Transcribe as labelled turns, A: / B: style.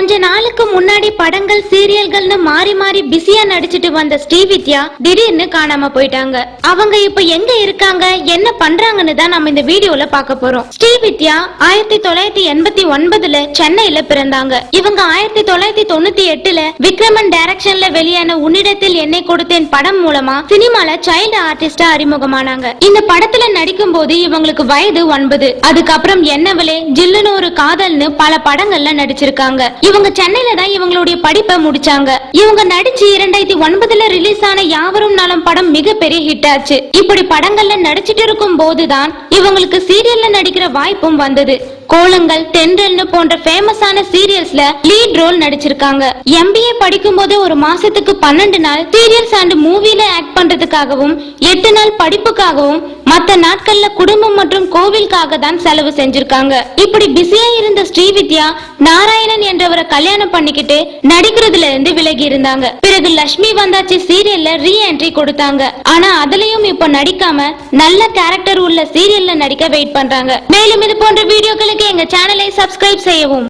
A: கொஞ்ச நாளுக்கு முன்னாடி படங்கள் சீரியல்கள்னு மாறி மாறி பிஸியா நடிச்சிட்டு வந்த ஸ்ரீவித்யா திடீர்னு காணாம போயிட்டாங்க. அவங்க இப்ப எங்க இருக்காங்க என்ன பண்றாங்கன்னு தான் நம்ம இந்த வீடியோல பார்க்க போறோம். ஸ்ரீவித்யா ஆயிரத்தி தொள்ளாயிரத்தி எண்பத்தி ஒன்பதுல சென்னையில பிறந்தாங்க. இவங்க ஆயிரத்தி தொள்ளாயிரத்தி தொண்ணூத்தி எட்டுல விக்ரமன் டைரக்ஷன்ல வெளியான உன்னிடத்தில் என்னை கொடுத்தேன் படம் மூலமா சினிமால சைல்டு ஆர்டிஸ்டா அறிமுகமானாங்க. இந்த படத்துல நடிக்கும் போது இவங்களுக்கு வயது ஒன்பது. அதுக்கப்புறம் என்னவளே ஜில்லுன்னு ஒரு காதல்னு பல படங்கள்ல நடிச்சிருக்காங்க. இவங்க சென்னையில தான் இவங்களுடைய படிப்பை முடிச்சாங்க. இவங்க நடிச்சு இரண்டாயிரத்தி ஒன்பதுல ரிலீஸ் ஆன யாவரும் நலம் படம் மிகப்பெரிய ஹிட் ஆச்சு. இப்படி படங்கள்ல நடிச்சிட்டு இருக்கும் போதுதான் இவங்களுக்கு சீரியல்ல நடிக்கிற வாய்ப்பும் வந்தது. கோலங்கள் தென்றல்னு போன்ற ஃபேமஸான சீரியல்ஸ்ல லீட் ரோல் நடிச்சிருக்காங்க. எம்பிஏ படிக்கும் போதே ஒரு மாசத்துக்கு பன்னெண்டு நாள் சீரியல்ஸ் அண்ட் மூவில ஆக்ட் பண்றதுக்காகவும் எட்டு நாள் படிப்புக்காகவும் மத்த நாட்கள்ல குடும்பம் மற்றும் கோவிலுக்காக தான் செலவு செஞ்சிருக்காங்க. இப்படி பிஸியா இருந்த ஸ்ரீவித்யா நாராயணன் என்றவரை கல்யாணம் பண்ணிக்கிட்டு நடிக்கிறதுல இருந்து விலகி இருந்தாங்க. பிறகு லட்சுமி வந்தாச்சு சீரியல்ல ரீ என்ட்ரி கொடுத்தாங்க. ஆனா அதுலயும் இப்ப நடிக்காம நல்ல கேரக்டர் உள்ள சீரியல்ல நடிக்க வெயிட் பண்றாங்க. மேலும் இது போன்ற வீடியோக்களுக்கு எங்க சேனலை சப்ஸ்கிரைப் செய்யவும்.